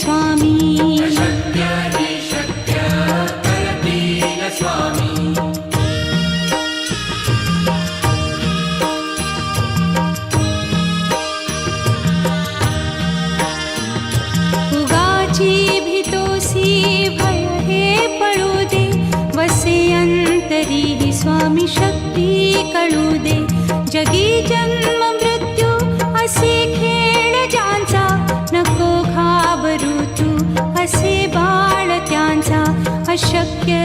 स्वामी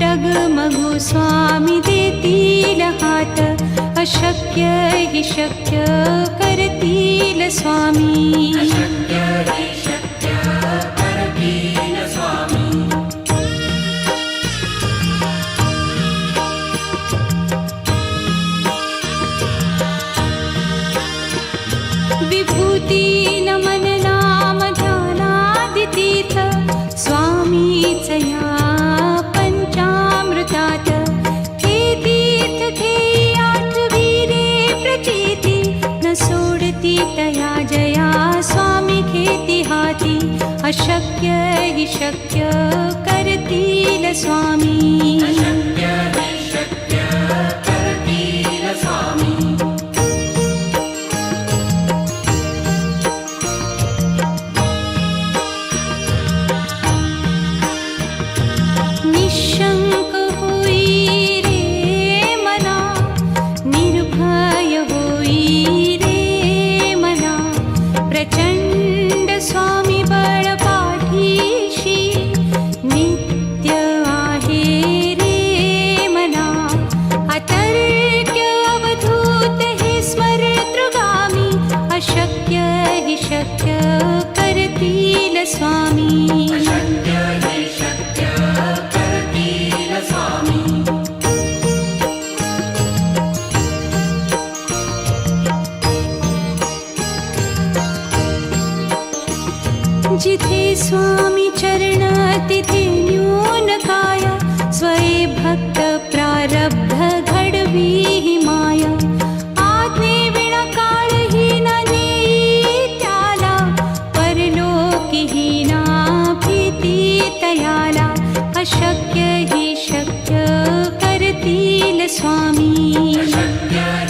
जग मगो स्वामी दे तिल अशक्य हि शक्य करतील स्वामी शक्य करतील स्वामी जिथे स्वामी चरणातिथि न्यूनकाय भक्त प्रारब्ध गडवी माया ही नित्या परलोकहीनाति तयाला अशक्य हि शक्य करतील स्वामी स्वामी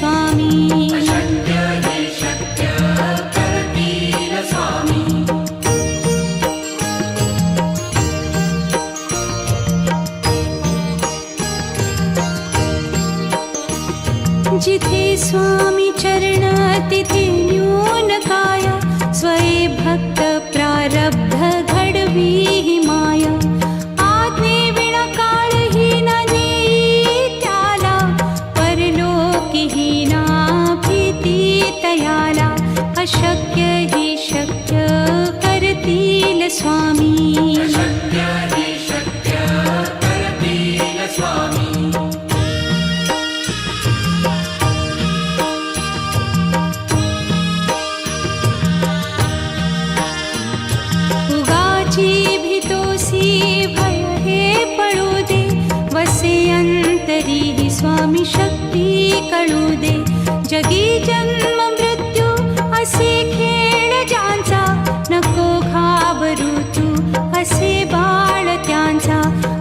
Swami. अशक्य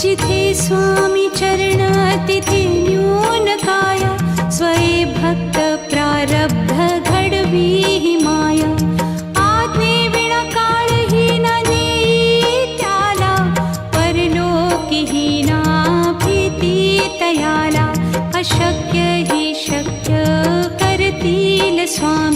जिथे स्वामी चरणातिथि न्यूनकारा स्वरे भक्तप्रारब्ध गडवी माया आत्मकारीना नीत्याना परलोकिही तयाला अशक्य ही शक्य करतील स्वामी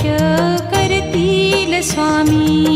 क्यो करतील स्वामी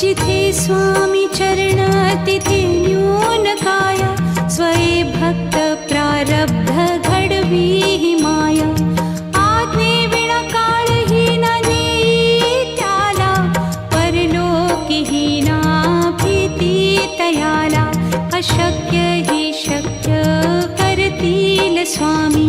जिते स्वामी स्वय भक्त घडवी चरणातिथिन्यूनकाय स्वये भक्तप्रारब्धगढवी माया आत्मकालहीना नीत्याला परलोकिहीनाप्रीति तयाला अशक्य ही शक्य करतिल स्वामी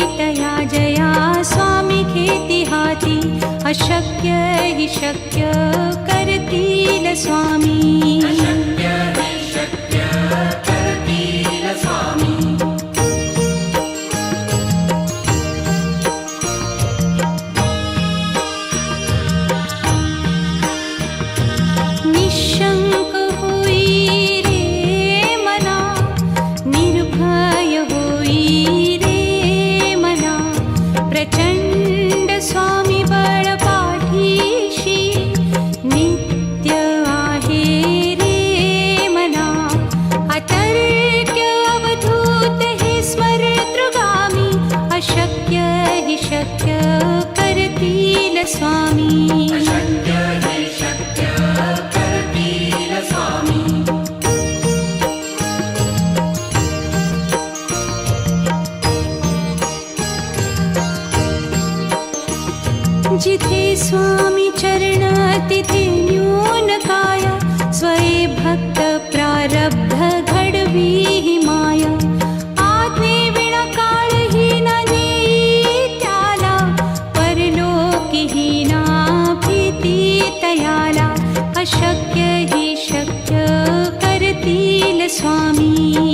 तया जया स्वामी खेती हाथी अशक्य ही शक्य करतील स्वामी स्वामी स्वामी